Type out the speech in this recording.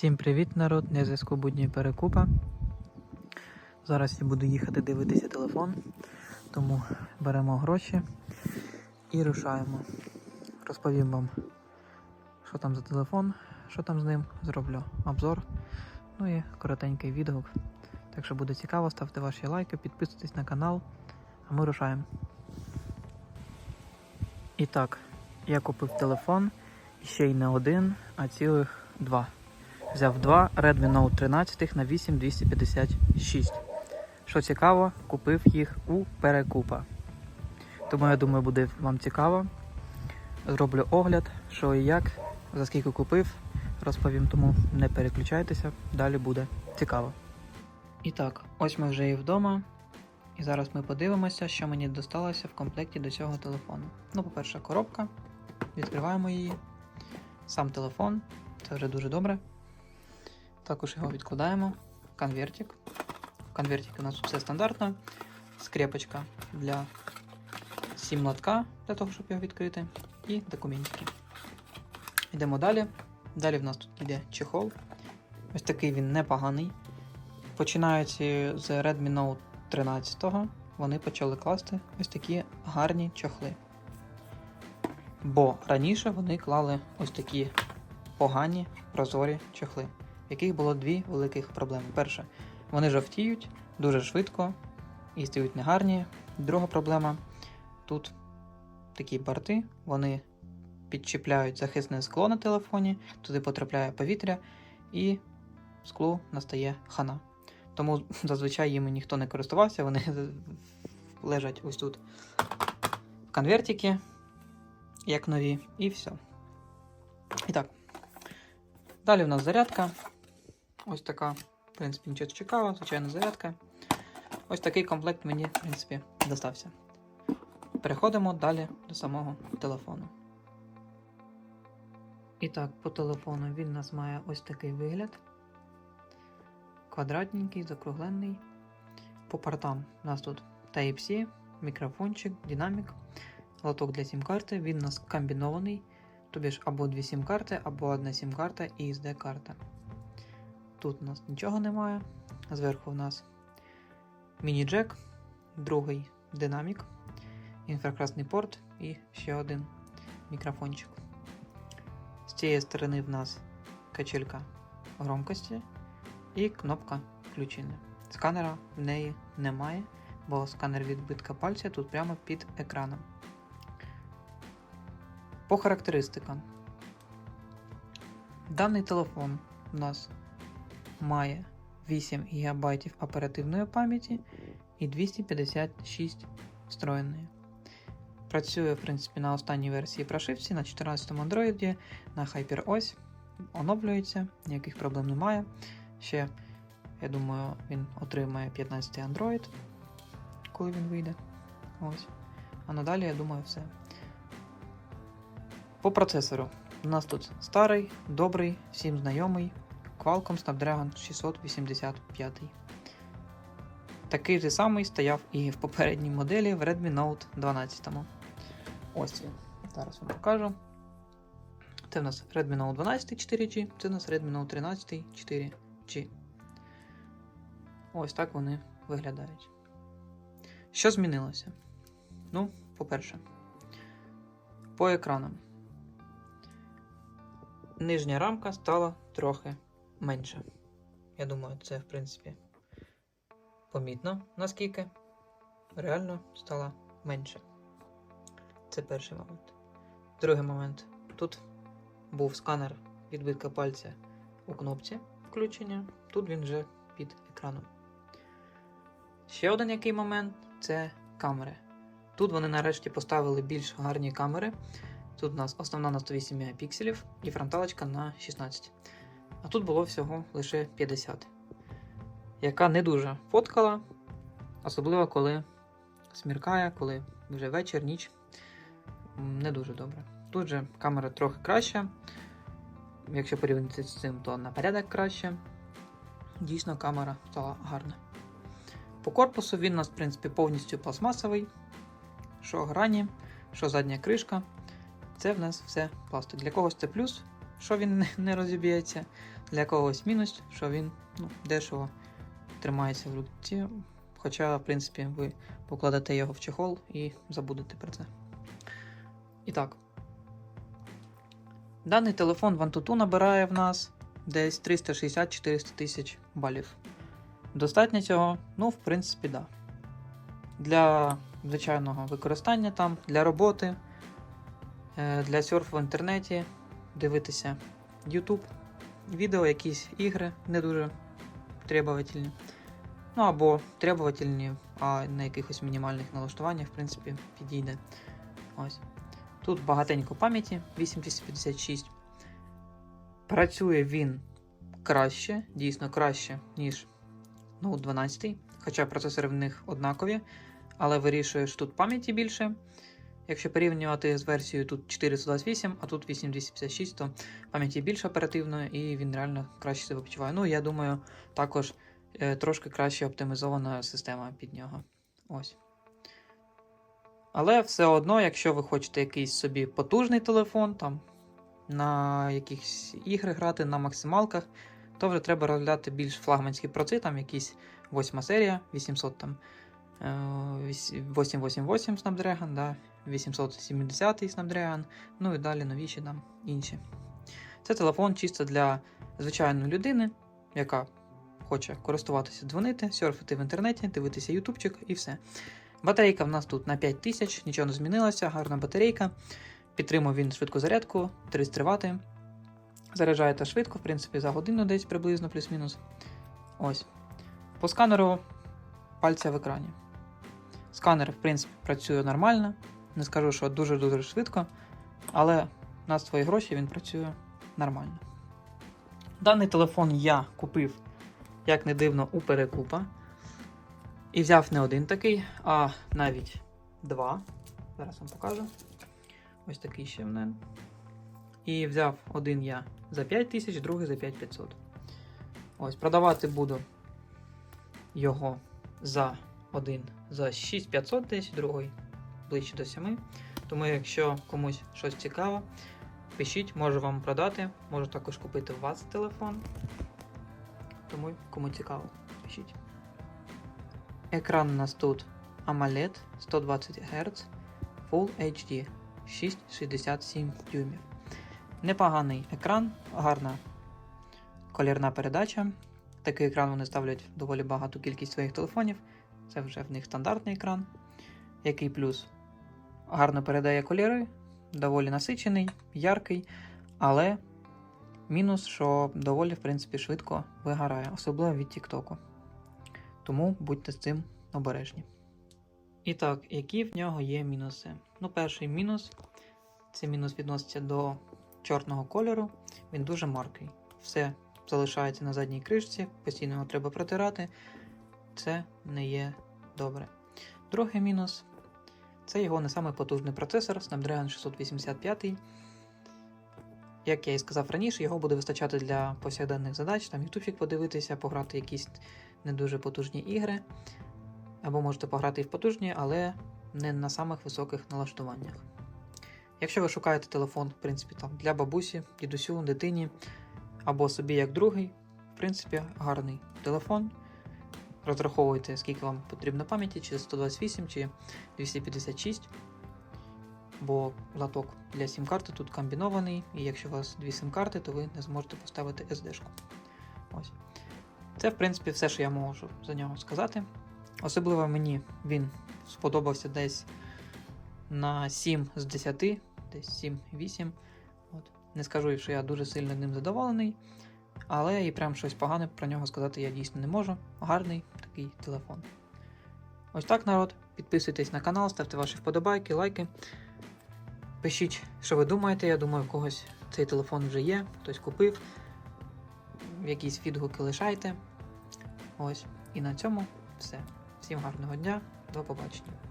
Всім привіт, народ! На зв'язку будні перекупа. Зараз я буду їхати дивитися телефон, тому беремо гроші і рушаємо. Розповім вам, що там за телефон, що там з ним, зроблю обзор, ну і коротенький відгук. Так що буде цікаво, ставте ваші лайки, підписуйтесь на канал, а ми рушаємо. І так, я купив телефон ще й не один, а цілих два. Взяв два Redmi Note 13 на 8256. Що цікаво, купив їх у перекупа. Тому я думаю, буде вам цікаво. Зроблю огляд, що і як, за скільки купив, розповім, тому не переключайтеся, далі буде цікаво. І так, ось ми вже і вдома. І зараз ми подивимося, що мені досталося в комплекті до цього телефону. Ну, по-перше, коробка. Відкриваємо її. Сам телефон, це вже дуже добре. Також його відкладаємо. Конвертик. В конвертику у нас все стандартно. Скрепочка для сім-лотка, для того, щоб його відкрити. І документики. Йдемо далі. Далі в нас тут йде чехол. Ось такий він непоганий. Починаючи з Redmi Note 13, вони почали класти ось такі гарні чохли. Бо раніше вони клали ось такі погані прозорі чохли яких було дві великих проблеми. Перше, вони жовтіють дуже швидко і стають негарні. Друга проблема тут такі борти, вони підчіпляють захисне скло на телефоні, туди потрапляє повітря, і склу настає хана. Тому зазвичай їми ніхто не користувався, вони лежать ось тут в конвертики, як нові, і все. І так. Далі в нас зарядка. Ось така, в принципі, нічого цікавого, звичайна зарядка. Ось такий комплект мені, в принципі, достався. Переходимо далі до самого телефону. І так, по телефону він у нас має ось такий вигляд. Квадратненький, закруглений. По портам у нас тут Type-C, мікрофончик, динамік, лоток для сім-карти. Він у нас комбінований. Тобі ж або дві сім-карти, або одна сім-карта і SD-карта. Тут у нас нічого немає. Зверху у нас міні-джек, другий динамік, інфракрасний порт і ще один мікрофончик. З цієї сторони в нас качелька громкості і кнопка включення. Сканера в неї немає, бо сканер відбитка пальця тут прямо під екраном. По характеристикам. Даний телефон у нас має 8 ГБ оперативної пам'яті і 256 встроєної. Працює, в принципі, на останній версії прошивці, на 14 му Android, на HyperOS. Оновлюється, ніяких проблем немає. Ще, я думаю, він отримає 15 й Android, коли він вийде. Ось. А надалі, я думаю, все. По процесору. У нас тут старий, добрий, всім знайомий Qualcomm Snapdragon 685. Такий же самий стояв і в попередній моделі в Redmi Note 12. Ось він. Зараз вам покажу. Це в нас Redmi Note 12 4G, це в нас Redmi Note 13 4G. Ось так вони виглядають. Що змінилося? Ну, по-перше, по екранам. Нижня рамка стала трохи менше. Я думаю, це, в принципі, помітно, наскільки реально стала менше. Це перший момент. Другий момент. Тут був сканер відбитка пальця у кнопці включення, тут він вже під екраном. Ще один який момент це камери. Тут вони нарешті поставили більш гарні камери. Тут у нас основна на 108 мегапікселів і фронталочка на 16. А тут було всього лише 50. Яка не дуже фоткала, особливо коли сміркає, коли вже вечір, ніч. Не дуже добре. Тут же камера трохи краща. Якщо порівняти з цим, то на порядок краще. Дійсно, камера стала гарна. По корпусу він у нас, в принципі, повністю пластмасовий. Що грані, що задня кришка. Це в нас все пластик. Для когось це плюс, що він не- розіб'ється, для когось мінус, що він ну, дешево тримається в руці. Хоча, в принципі, ви покладете його в чехол і забудете про це. І так. Даний телефон Antutu набирає в нас десь 360-400 тисяч балів. Достатньо цього? Ну, в принципі. Да. Для звичайного використання там, для роботи, е, для серфу в інтернеті, дивитися YouTube, відео, якісь ігри не дуже требовательні. Ну або требовательні, а на якихось мінімальних налаштуваннях, в принципі, підійде. Ось. Тут багатенько пам'яті 8256. Працює він краще, дійсно краще, ніж Note 12. Хоча процесори в них однакові, але вирішує, що тут пам'яті більше. Якщо порівнювати з версією тут 428, а тут 8256, то пам'яті більше оперативно і він реально краще себе почуває. Ну, я думаю, також е, трошки краще оптимізована система під нього. Ось. Але все одно, якщо ви хочете якийсь собі потужний телефон, там на якихось ігри грати на максималках, то вже треба розглядати більш флагманські проци, там якісь 8 серія, 800 там. Е, віс- 888 Snapdragon, да, 870 Snapdragon, ну і далі новіші там інші. Це телефон чисто для звичайної людини, яка хоче користуватися, дзвонити, серфити в інтернеті, дивитися ютубчик і все. Батарейка в нас тут на 5000, нічого не змінилося, гарна батарейка. Підтримує він швидку зарядку, 33 Вт. Заряджаєте швидко, в принципі, за годину десь приблизно плюс-мінус. Ось. По сканеру пальця в екрані. Сканер, в принципі, працює нормально. Не скажу, що дуже-дуже швидко, але на свої гроші він працює нормально. Даний телефон я купив, як не дивно, у перекупа. І взяв не один такий, а навіть два. Зараз вам покажу. Ось такий ще в мене. І взяв один я за 5 тисяч, другий за 5500. Ось, продавати буду його за один за 6500 десь, другий ближче до 7. Тому, якщо комусь щось цікаво, пишіть, можу вам продати, можу також купити у вас телефон. Тому кому цікаво, пишіть. Екран у нас тут AMOLED 120 Гц Full HD 6,67 дюймів. Непоганий екран, гарна колірна передача. Такий екран вони ставлять доволі багату кількість своїх телефонів. Це вже в них стандартний екран. Який плюс гарно передає кольори, доволі насичений, яркий, але мінус, що доволі, в принципі, швидко вигорає, особливо від TikTok. Тому будьте з цим обережні. І так, які в нього є мінуси? Ну, перший мінус це мінус відноситься до чорного кольору. Він дуже маркий. Все залишається на задній кришці, постійно його треба протирати. Це не є добре. Другий мінус це його не самий потужний процесор Snapdragon 685. Як я і сказав раніше, його буде вистачати для повсякденних задач, там ютубчик подивитися, пограти якісь не дуже потужні ігри. Або можете пограти і в потужні, але не на самих високих налаштуваннях. Якщо ви шукаєте телефон, в принципі, там для бабусі, дідусю, дитині або собі як другий, в принципі, гарний телефон. Розраховуйте, скільки вам потрібно пам'яті, чи 128, чи 256. Бо латок для сім-карти тут комбінований, і якщо у вас дві сім-карти, то ви не зможете поставити SD-шку. Ось. Це, в принципі, все, що я можу за нього сказати. Особливо мені він сподобався десь на 7 з 10, десь 7-8. От. Не скажу, що я дуже сильно ним задоволений, але і прям щось погане про нього сказати я дійсно не можу. Гарний такий телефон. Ось так, народ. Підписуйтесь на канал, ставте ваші вподобайки, лайки. Пишіть, що ви думаєте. Я думаю, в когось цей телефон вже є, хтось купив. Якісь відгуки лишайте. Ось. І на цьому все. Всім гарного дня, до побачення.